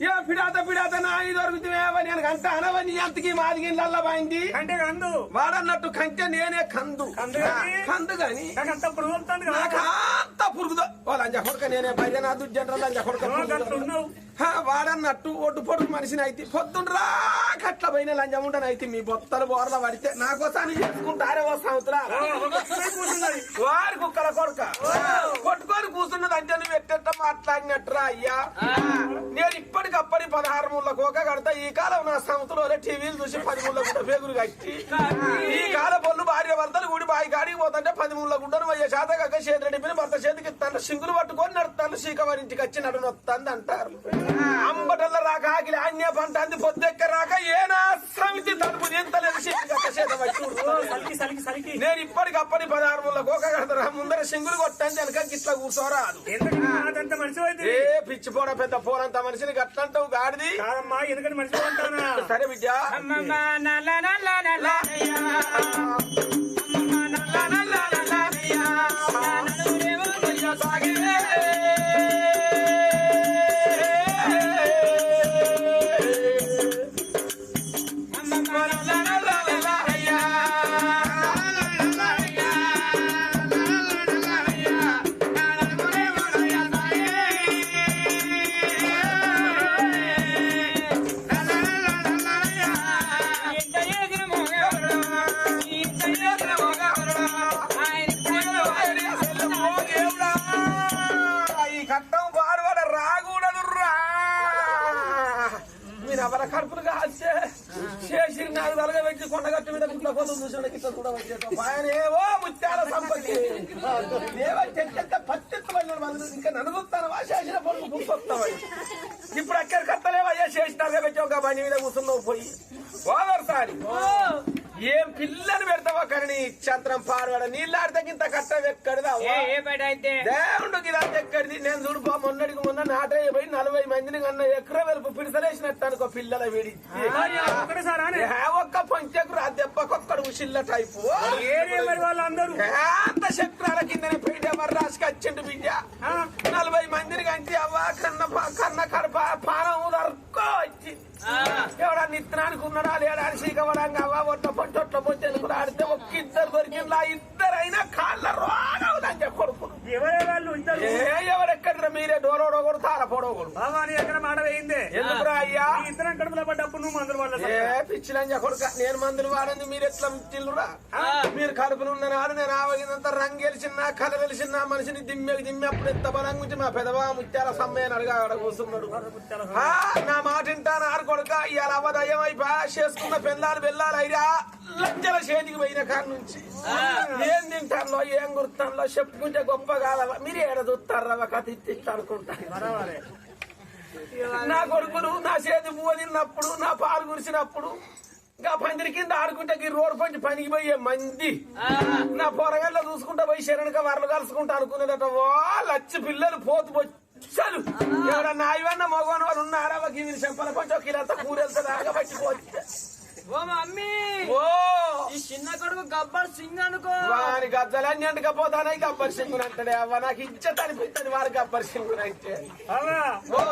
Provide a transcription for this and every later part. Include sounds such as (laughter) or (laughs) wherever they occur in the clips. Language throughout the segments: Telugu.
ఏ పిడాత పిడాత నా ఇది దొరుకుతావే నేను కంట ఎంతకి మాదిగి నల్లబైంది అంటే కందు వాడన్నట్టు కంటే నేనే కందు. కందు గాని? అంత పురుగు నాకంత పురుగుదో వాళ్ళ లంజ కొడుక నేనే లంజ కొడుక. నువ్వు పురుగుదో. వాడన్నట్టు ఒడ్డు పొడుగు మనిషిని అయితే పొద్దునరా కట్ల పోయిన లంజముండని అయితే మీ బొత్తలు బోర్ల పడితే నాకోసారి చేసుకుంటారే ఓ సంవత్సరా. కుక్కై వారి కుక్కల కొడుక. కొట్టుకొని కూర్చున్నది అంటే నువ్వు ఎట్టెట్ట మాట్లాడినట్టురా అయ్యా? నేను ఇప్పటికప్పటి పదహారు ముళ్ళ కోక కడతా. ఈ కాలం నా సంవత్సరంలో టీవీలు చూసి పది ముళ్ళ గుడ్డ పేగులు కట్టి. ఈ కాల పొల్లు భార్య భర్తలు గుడి బాయి కాడికి పోతుంటే పది ముళ్ళ గుడ్డను అయ్యే శాత చేతి రెడ్డిపోయిన భర్త చేతికి ఇస్తాను. సింగులు పట్టుకొని నడుస్తాను. సీకవారి ఇంటికి వచ్చి నడు నొత్తాంది అంటారు. అంబటల్ల రాక ఆకిలి అన్య పంట అంది పొద్దెక్క రాక ఏనా సమితి తలుపు సలికి నేను ఇప్పటికప్పటి పదహారు ముళ్ళ కోక కడతారా ముందర సింగులు కొట్టాను వెనక గిట్ల కూర్చోరాదు. ఏ పిచ్చి పోడ పెద్ద పోరంత మనిషిని గట్లంటావు గాడిది? కాదమ్మా ఎందుకంటే మనిషి అంటానా? సరే బిడ్డ నేను అవర కడుపులు కాస్తే చేసి నాకు తలగా పెట్టి కొండగట్టు మీద గుట్ల కోసం చూసాడు గిట్ల కూడా వచ్చేసాం ఆయన ఏవో ముత్యాల సంపత్తి దేవ చెట్ట పత్తెత్తమైన వాళ్ళు. ఇంకా నడుగుతాను చేసిన పనులు గుర్తొస్తామని ఇప్పుడు అక్కడ కట్టలేవా చేసినాక పెట్టి ఒక బండి మీద కూర్చున్నావు పోయి. ఓదర్సారి ఏం పిల్లని పెడతావా కానీ నీ చంత్రం పాడవాడ నీళ్ళాడితే ఇంత కట్ట ఎక్కడదా? దేవుడు ఎక్కడిది? నేను చూడుపా మొన్నటికి మొన్న నాటే పోయి నలభై మందిని కన్నా ఎకర వెలుపు పిడిసలేసినట్టు అనుకో పిల్లల వీడి. ఒక్క పంచకు రా దెబ్బకొక్కడు ఉసిల్ల టైపు. ఏరే మరి వాళ్ళందరూ? అంత చక్రాల కిందని పెయింట్ ఎవరు రాసుకు వచ్చిండు బిడ్డ? నలభై మందిని కంచి అవ్వ కన్న కన్న కడప పానం దొరకో వచ్చి ఎవడా నిత్తనానికి ఉన్నాడా? లేడా? అని సీకవడంగా అవ్వ ఒట్ట పొట్టొట్ల పొట్టెనుకుని ఆడితే ఒక్క ఇద్దరు దొరికిందా ఇద్దరైనా కాళ్ళ రోగవుదని చెప్పి కొడుకు. ఎవరే వాళ్ళు? ఇద్దరు. ఎవరెక్కడ మీరే? డోరోడో కూడా తారపోడో కూడా. బాబా నీ దగ్గర మాట వేయిందే. ఎందుకురా అయ్యా? ఇద్దరం కడుపులో పడ్డప్పుడు నువ్వు మందులు వాళ్ళ ఏ పిచ్చిలంజ కొడుక నేను మందులు వాడండి మీరు ఎట్లా ఇచ్చిల్లురా మీరు కడుపులు ఉన్న నాడు నేను ఆవగినంత రంగు గెలిచినా కల వెలిసిన మనిషిని దిమ్మెకి దిమ్మె అప్పుడు ఎంత బలంగా ఉంచి మా పెదవా ముత్యాల సమ్మయ్యని అడిగా అక్కడ కూర్చున్నాడు. నా మాట వింటాను ఆరు కొడుక ఇవాళ అవదయం అయిపో చేసుకున్న పెళ్ళాలు వెళ్ళాలి అయిరా లంచల చేతికి పోయిన కాడ నుంచి. ఏం తింటానులో ఏం గుర్తానులో చెప్పుకుంటే గొప్ప కాదవా మీరు ఏడ చూస్తారా కథ అనుకుంటాను నా కొడుకులు నా చేతి పువ్వు తిన్నప్పుడు నా పాలు కురిసినప్పుడు ఇంకా పందిరి కింద ఆడుకుంటే ఈ రోడ్డు పంచి పనికి పోయే మంది. నా పొరగల్లో చూసుకుంటా పోయి శరణక వరలు కలుసుకుంటా అనుకునేదట లచ్చ పిల్లలు పోతు వచ్చాలు ఎవడన్నా ఇవన్న మగవాని వాళ్ళు ఉన్నారా? ఒక ఇవి చెంపల కొంచెం కిలంతా కూరెళ్తుంది ఆగబట్టి పోతే. ఓ మమ్మీ ఓ ఈ చిన్న కొడుకు గబ్బర్ సింగ్ అనుకో. వారి గజ్జలన్నీ అంటకపోతానే గబ్బర్ సింగుని అంటాడే. అవ్వ నాకు ఇచ్చత అనిపిస్తుంది వారి గబ్బర్ అంటే. బాబా ఓ.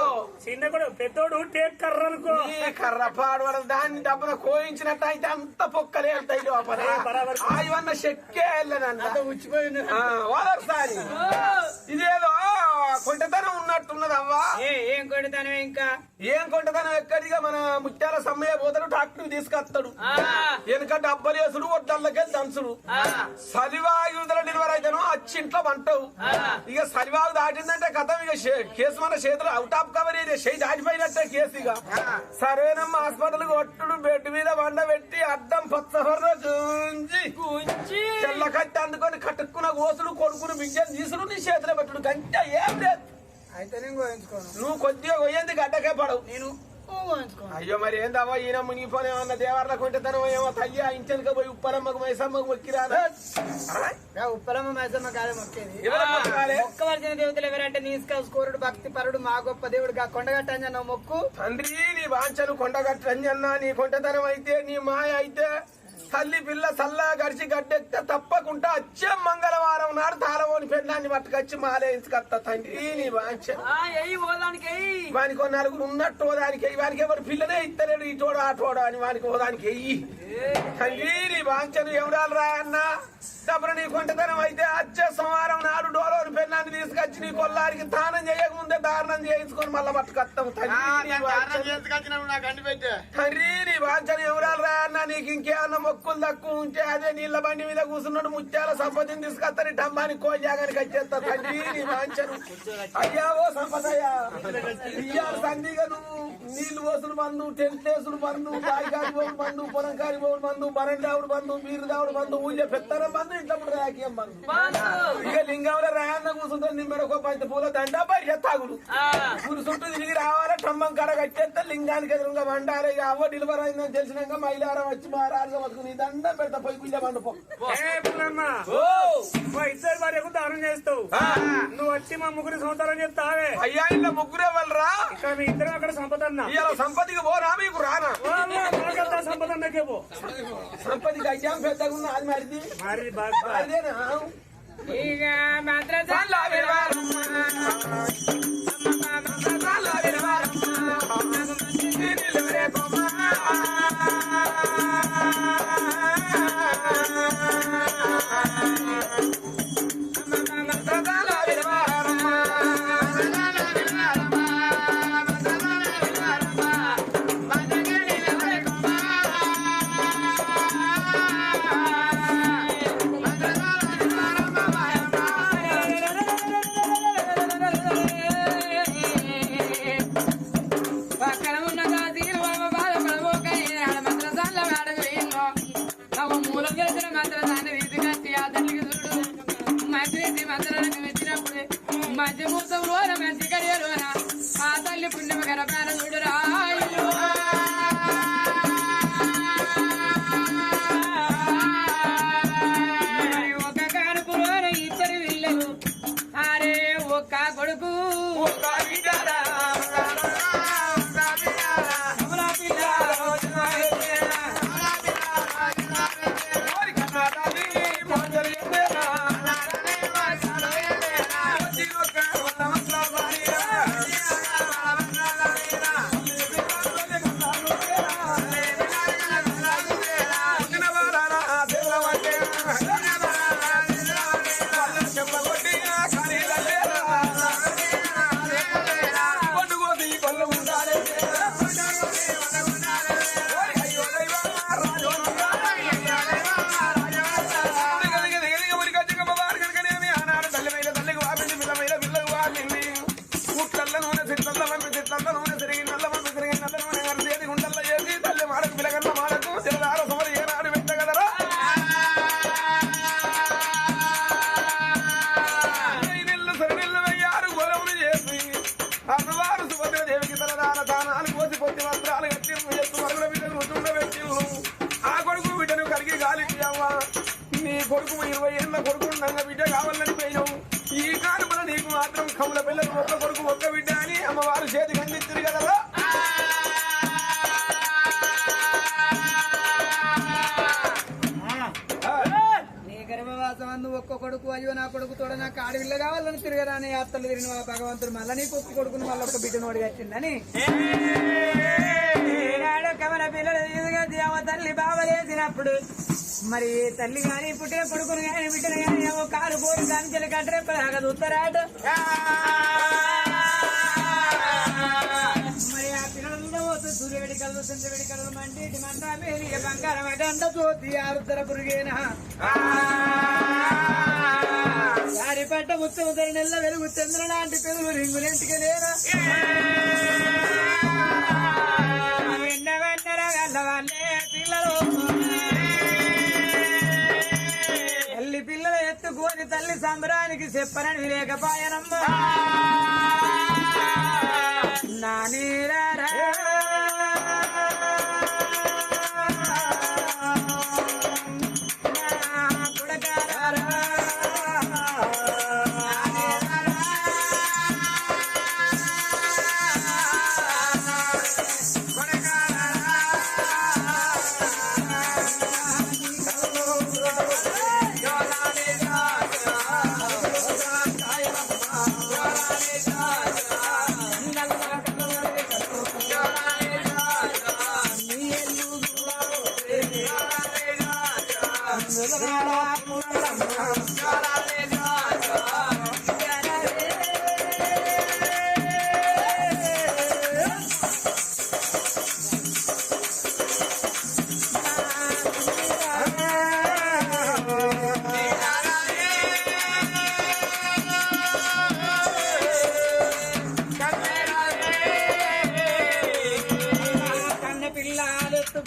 చిన్న కూడా పెద్దోడు టేక్ కర్ర అనుకో. ఈ కర్ర పాడవడం దాన్ని డబ్బున కోయించినట్టు అయితే అంత పొక్కలే వెళ్తాయి లోపల. బరాబర్. ఆ ఇవన్న చెక్కే వెళ్ళనంట. ఓదర్సారి. ఇదేదో కొంటతనం ఉన్నట్టున్నది అవ్వా. ఏ ఏం కొడతాను ఇంకా? ఏం కొంటతనం ఎక్కడిగా మన ముత్యాల సమ్మయ్య పోతాడు ట్రాక్టర్ తీసుకొస్తాడు వెనుక డబ్బలు వేసుడు ఒడ్డల్లకెళ్ళి దంచుడు. డెలివరీ అయితేనో వచ్చి ఇంట్లో వంటవు. ఇక సలివాగు దాటిందంటే కథం ఇక కేసు మన చేతులు అవుట్ ఆఫ్ కవర్ చేయి దాటిపోయినట్టే కేసు ఇక. సరేనమ్మా హాస్పిటల్ కొట్టుడు బెడ్ మీద వండ పెట్టి అడ్డం పచ్చహొర్ర గుంజి గుంజి. తెల్ల కత్తి అందుకొని కట్టుకున్న ఓసులు కొడుకుని బిడ్డలు తీసుడు నీ చేతిలో పెట్టుడు. గంట ఏం లేదు. అయితే నేను నువ్వు కొద్దిగా పోయేంది గడ్డకే పడవు. నేను అయ్యో మరి ఏందవ్వా? ఈయన మునిగిపోనే అన్న దేవర్ల కొంటతనం ఏమో ఆ ఇంచెనక పోయి ఉప్పలమ్మకు మైసమ్మకు మొక్కిరాదా ఉప్పలమ్మ మైసమ్మ కాదే మొక్కేది. ఎవరు మొక్కాలే? మొక్క వలసిన దేవతలు ఎవరంటే నీస్కా స్కోరుడు భక్తి పరుడు మా గొప్ప దేవుడు గా కొండగట్టంజ మొక్కు. తండ్రి నీ వాంఛను కొండగట్టంజన్నా నీ కొంటతనం అయితే నీ మాయ అయితే తల్లి పిల్ల సల్లా గడిచి గడ్డెక్తే తప్పకుండా వచ్చే మంగళవారం నాడు తాళవోని పెళ్ళాన్ని పట్టుకొచ్చి మాలేయించుకొస్తా తండ్రి. నీ వాంఛ. వానికి నలుగురు ఉన్నట్టు దానికి వానికి ఎవరు పిల్లనే ఇస్తలేడు ఇటోడు ఆటోడు అని వానికి ఓదానికి ఎయ్యి తండ్రి నీ వాంఛను ఎవడాలు రా అన్న? డబ్బులు నీ కొంటతనం అయితే వచ్చే సోమవారం నాడు డోలోని పెళ్ళాన్ని తీసుకొచ్చి నీ కొల్లారికి దానం చేయకముందే దారుణం చేయించుకొని మళ్ళా పట్టుకొస్తాం తండ్రి. తండ్రి నీ వాంఛను ఎవరాలు రా అన్న? నీకు ఇంకేమన్నా మొక్కులు తక్కువ ఉంటే అదే నీళ్ళ బండి మీద కూర్చున్నాడు. ముత్యాల సంపదని తీసుకొస్తాను డమ్మానికి కోజాగానికి వచ్చేస్తా తండ్రి నీ వాంఛను అయ్యా ఓ సంపదయ్యా. ఇయ్యాల సంధిగా నువ్వు నీళ్ళు పోసుడు బంధు టెంట్ వేసుడు బంధు కాయకారి పోవుడు బంధు పొలంకారి పోవుడు బంధు బరండావుడు బంధు బీరు దావుడు బంధు ఊళ్ళో పెత్తనం బంధు ఇంట్లో రాకియం బంధు ఇక లింగంలో రాయన్న కూర్చుంటారు నిమ్మెడ ఒక పంచి పూల దండ బయట తాగుడు. ఊరు చుట్టూ తిరిగి రావాలి స్తంభం కడ కట్టేస్తే లింగానికి ఎదురుగా వండాలి అవ్వ డెలివరీ అయిందని తెలిసినాక మైలారం వచ్చి మా రాజుగా బతుకుని దండం పెడతా పోయి ఓ మా ఇద్దరు భార్యకు దానం చేస్తావు ఆ. నువ్వు వచ్చి మా ముగ్గురి సంవత్సరం చెప్తావే అయ్యా ఇలా ముగ్గురే వాళ్ళరా ఇక మీ ఇద్దరం అక్కడ సంపద అన్న సంపతికి పోరా మీకు రానా సంపద అన్నకే పో సంపతికి అయ్యా పెద్దగా ఉన్న అది మరిది మరి బాగా అదేనా ఇక మాత్రం నీ అందు ఒక్క కొడుకు అయ్యో నా కొడుకు తోడ నాకు ఆడవిల్ల కావాలని తిరగరాని యాత్రలు తిరిగిన భగవంతుడు మళ్ళీ నీకు ఒక్క కొడుకుని మళ్ళీ ఒక్క బిడ్డను వచ్చిందని ఈనాడు కమల పిల్లలు తీసుగా మరి తల్లి గాని పుట్టిన కొడుకుని గాని బిడ్డను గాని ఏమో కారు పోయి దాని చెల్లి కట్టరే ఉత్తరాడు సూర్య వెడికలు చంద్ర వెడికలు మంటి ఇటు బంగారం. అటంట చూసి ఆరుద్దర పురుగేనా. దారి పట్ట ముత్తు నెల్ల వెలుగు చంద్ర లాంటి పెరుగు రింగులింటికి లేరా వెన్న వెన్నర పిల్లలు. తల్లి పిల్లల ఎత్తుకొని తల్లి సంబరానికి చెప్పనని లేకపాయనమ్మ నా నీరా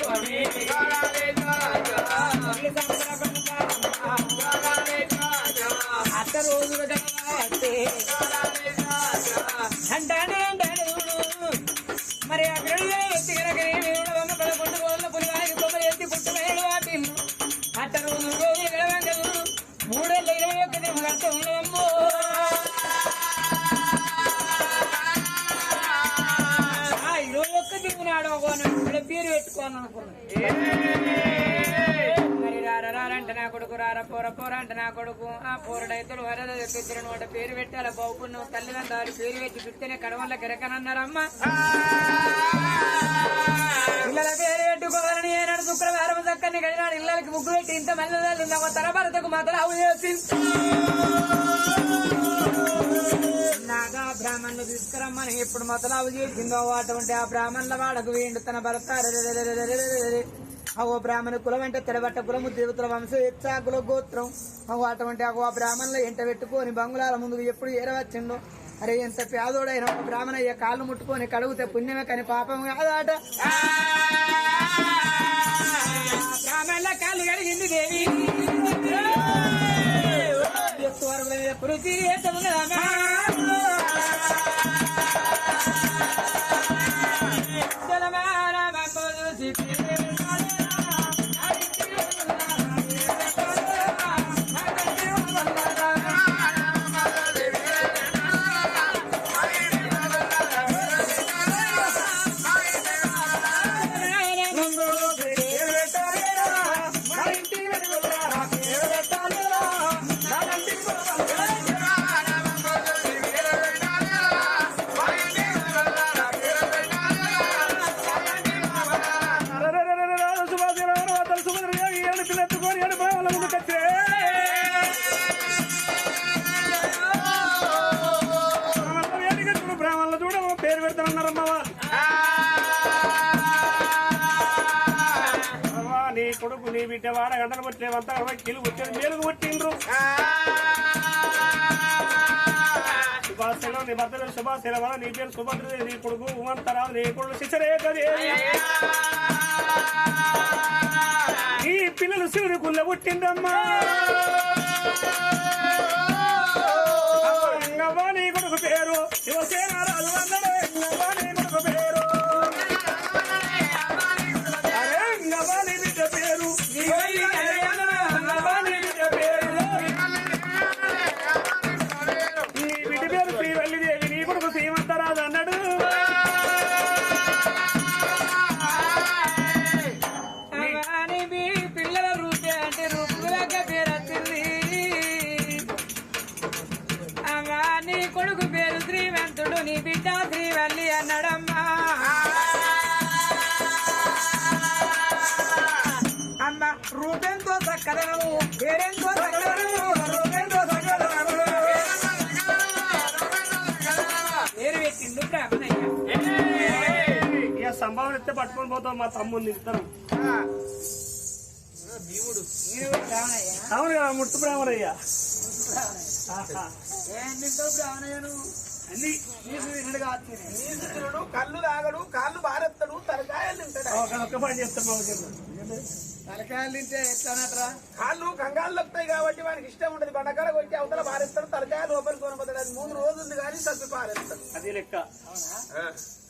America. కొడుకు ఆ పోరడైతులు వరద చెప్పిద్దరు నోట పేరు పెట్టాల బాగుకున్న తల్లిదండ్రులు పేరు పెట్టి చూస్తేనే కడవల్ల గిరకనన్నారమ్మ. పిల్లల పేరు పెట్టుకోవాలని ఏనాడు శుక్రవారం చక్కని గడినాడు ఇళ్ళకి ముగ్గు పెట్టి ఇంత మల్లదాలు ఉన్న తరభరతకు మాత్రం అవు చేసింది నాగా బ్రాహ్మణులు తీసుకురమ్మని ఎప్పుడు మొదలవు చేసిందో అటువంటి ఆ బ్రాహ్మణుల వాడకు వీండు తన భర్త. అవో బ్రాహ్మణ కులం అంటే తెరబట్ట కులము దేవతల వంశం ఎచ్చా కుల గోత్రం అవో అటువంటి ఆ బ్రాహ్మణులు ఎంట పెట్టుకొని బంగుళాల ముందు ఎప్పుడు ఏరవచ్చిండో అరే ఎంత పేదోడైన ఒక బ్రాహ్మణయ్య కాళ్ళు ముట్టుకొని కడుగుతే పుణ్యమే కానీ పాపం కాదాట బ్రాహ్మణుల కాళ్ళు కడిగింది దేవి కృతి వాడ గంటలు కొట్టేవంతా కిలు కొట్టేది మేలుగు కొట్టిండ్రు. సుభాషలో నీ భర్త సుభాష్ వల్ల నీ పేరు సుభద్రదేవి నీ కొడుకు ఉమంతరావు నీ కొడుకు శిశరేఖదేవి ఈ పిల్లలు శివుని కుల్ల పుట్టిందమ్మా ఎత్తే పట్టుకొని పోతాం మా తమ్ముడిని ఇస్తాను అవును కదా ముట్టు బ్రాహ్మణయ్య? కళ్ళు తాగడు కాళ్ళు బారెత్తడు తలకాయలు తింటాడు. ఒక- పని చేస్తాం. తలకాయలు తింటే ఎట్లానట్రా కాళ్ళు కంగాళ్ళు వస్తాయి కాబట్టి వానికి ఇష్టం ఉండదు. బండకాడ కొట్టి అవతల బారేస్తాడు తలకాయ లోపలికి కొనపోతాడు. అది మూడు రోజులు ఉంది కానీ తప్పి పారేస్తాడు. అది లెక్క.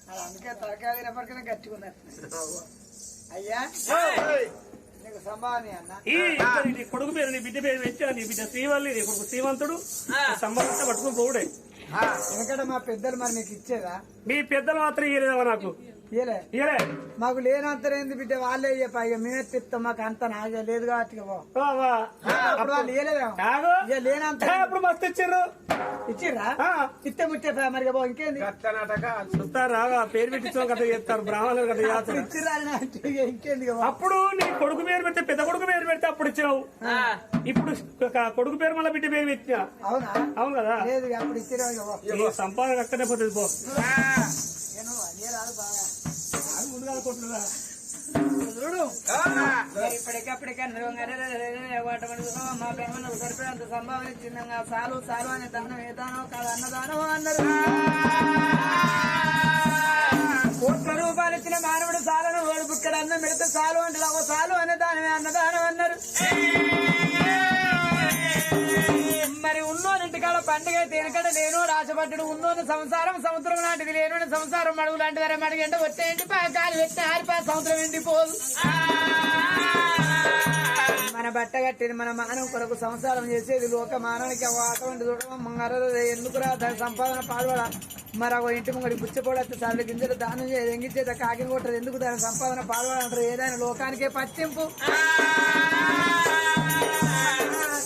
అది అందుకే తలకాయ తినప్పటికీ గట్టిగా ఉన్నట్టు అయ్యా. నీకు సంభావన అన్న? ఈ ఇద్దరు నీ కొడుకు పేరు నీ బిడ్డ పేరు పెట్టి నీ బిడ్డ శ్రీవల్లి నీ కొడుకు శ్రీమంతుడు సంబంధించి పట్టుకుని పోవుడే. ఎందుకంటే మా పెద్దలు మరి నీకు ఇచ్చేదా? మీ పెద్దలు మాత్రం ఇయ్యలేదమ్మా నాకు. మాకు లేనంతరం ఏంది బిడ్డ? వాళ్ళే చెప్పా ఇక మేమే తిప్తాం మాకు అంత నాగే లేదు కాబట్టి. అప్పుడు వాళ్ళు ఇక లేనంత అప్పుడు మస్తు ఇచ్చారు ఇచ్చిర్రా? ఆ. ఇస్తే ముచ్చే మరి ఇంకేంది? చూస్తారు పేరు పెట్టించిన కథ చేస్తారు. బ్రాహ్మణులు కథ చేస్తారు. ఇచ్చిర్రా ఇంకేంది. అప్పుడు నీ కొడుకు పేరు పెడితే పెద్ద కొడుకు పేరు పెడితే అప్పుడు ఇచ్చినావు ఇప్పుడు కొడుకు పేరు మళ్ళీ బిడ్డ పేరు పెట్టినా? అవునా? అవును కదా? లేదు అప్పుడు ఇచ్చిరా సంపాదన అక్కడే పోతుంది పో. అది ముందు కాదు కొట్టుడుగా. చూడు ఇప్పటికప్పటికే మా పెమ్మను సరిపోయేంత సంభావించింది సాలు సాలు అనే దానం ఏదానో కాదు అన్నదానం అన్నారు కోట్ల రూపాయలు ఇచ్చిన మానవుడు సాలను బుక్కడ అన్నం పెడితే సాలు అంటే ఒక సాలు అనే దానమే అన్నదానం అన్నారు. పండుగ తినకడ లేనోడు ఆశపడ్డాడు ఉన్నోని సంసారం సముద్రం లాంటిది లేను సంసారం మడుగు లాంటిది అరే మడుగు ఎండ వచ్చే ఇంటి కాలు పెట్టి ఆరిపా సముద్రం ఎండిపోదు మన బట్ట కట్టేది మన మానవ కొరకు సంసారం చేసేది లోక మానవానికి అటువంటి చూడడం ఎందుకురా దాని సంపాదన పాల్పడ మరి ఒక ఇంటి ముంగడి పుచ్చపోడత్త సార్లు గింజలు దానం చేయదు ఎంగిచ్చేది కాకిని కొట్టదు ఎందుకు దాని సంపాదన పాల్పడంటారు ఏదైనా లోకానికే పట్టింపు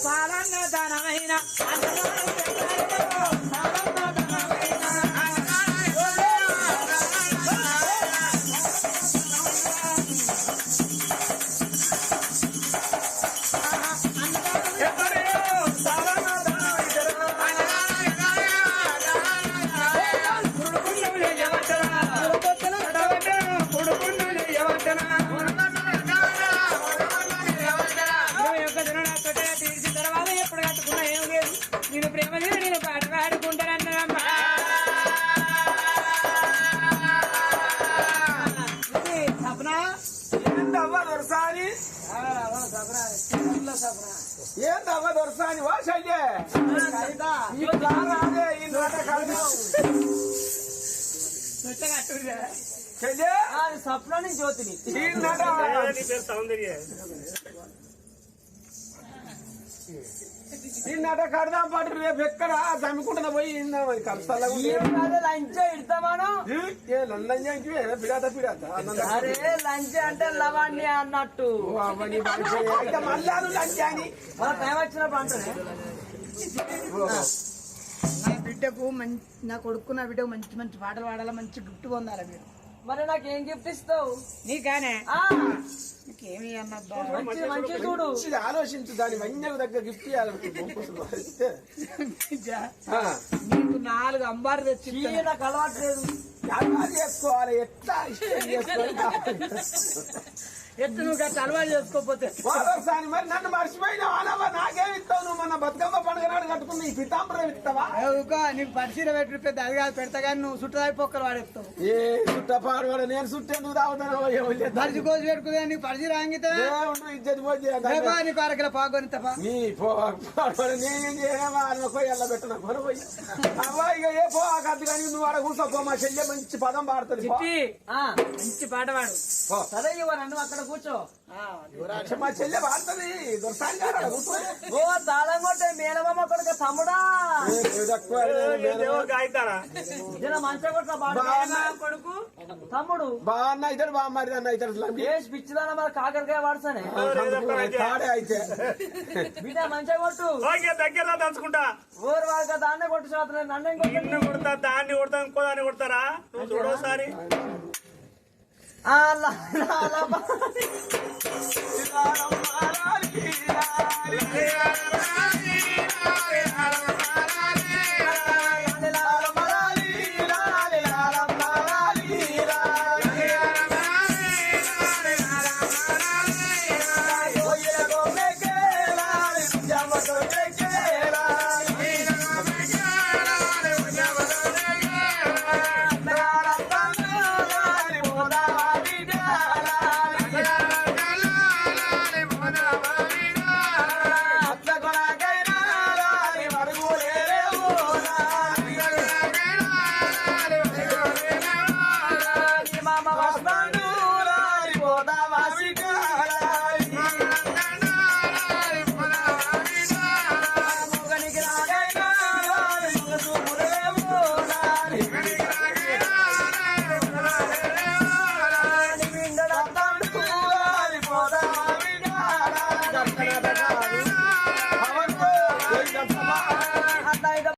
చాలా దానమైన ఏందవ్వ దొరసాని? ఏందవ్వ దొరసాని వా శల్యే ఈ రాదే ఈ నాటకాలు. శల్య సప్నాని జ్యోతిని ఈ నాట నీ సౌందర్య. ఈ నాట కడదాం పాటు రేపు ఎక్కడ చమ్ముకుంటున్నా పోయి ఇందాం అది జాంకి పిడాత పిడాత అరే లంచ్ అంటే లవాణ్య అన్నట్టు. మళ్ళాను లంచాని మన టైం వచ్చినప్పుడు అంటానే. నా బిడ్డకు మంచి నా కొడుకు నా బిడ్డకు మంచి మంచి పాటలు పాడాలి మంచి గిఫ్ట్ పొందాలి మీరు? మరి నాకు ఏం గిఫ్ట్ ఇస్తావు? నీకానే? ఆ, నీకేమి అన్నబ్బా మంచి చూడు. ఆలోచించు. దాని దగ్గర గిఫ్ట్ నీకు నాలుగు అంబారు తెచ్చి నాకు చేసుకోవాలి. ఎట్లా ఇష్టం చేసుకోవాలి? (laughs) ఎత్తు నువ్వు గట్ట అలవాటు చేసుకోకపోతే. వాదోసారి మరి నన్ను మర్చిపోయిన వానవా నాకేం ఇస్తావు నువ్వు? మన బతుకమ్మ పండుగ నాడు కట్టుకున్న ఈ పితాంబరం ఇస్తావా? నీకు పరిశీలన పెట్టి పెద్ద అది కాదు పెడతా కానీ నువ్వు చుట్టదాయి పొక్కలు వాడేస్తావు. ఏ చుట్టపాడు వాడు నేను చుట్టే నువ్వు తాగుతాను పరిచి కోసి పెట్టుకునే నీకు పరిచి రాంగితే ఇజ్జతి పోతే నీకు అరకిల పాకొని తప్ప నీ పో పాడు నేనేం చేయలేమా పోయి ఎల్ల పెట్టిన కొన పోయి. అవ్వ ఇక ఏ పో ఆ కద్దు కానీ నువ్వు ఆడ కూర్చోపో మా చెల్లె మంచి పదం పాడుతుంది పో. ఆ, మంచి పాట పాడు పో. సరే ఇవ్వ నన్ను అక్కడ కూర్చో. మా చెల్లె దొరసాని. ఓ తాళం కొట్టే మేనమామ కొడుకు తమ్ముడా. కొడుకు. తమ్ముడు. బాగా అన్న అవుతాడు బాగా మరి అన్న. ఏ పిచ్చిదాన మరి కాకరకాయ వాడుతానే. తాడే అయితే. బిడ్డ మంచిగా కొట్టు. ఓకే దగ్గర దంచుకుంటా ఊరు వాళ్ళకి దాన్నే కొట్టు చేస్తున్నాయి నన్ను కొడతా దాన్ని కొడతా ఇంకో దాన్ని కొడతారా? నువ్వు చూడోసారి ఆ, లా, లా, లా, బా.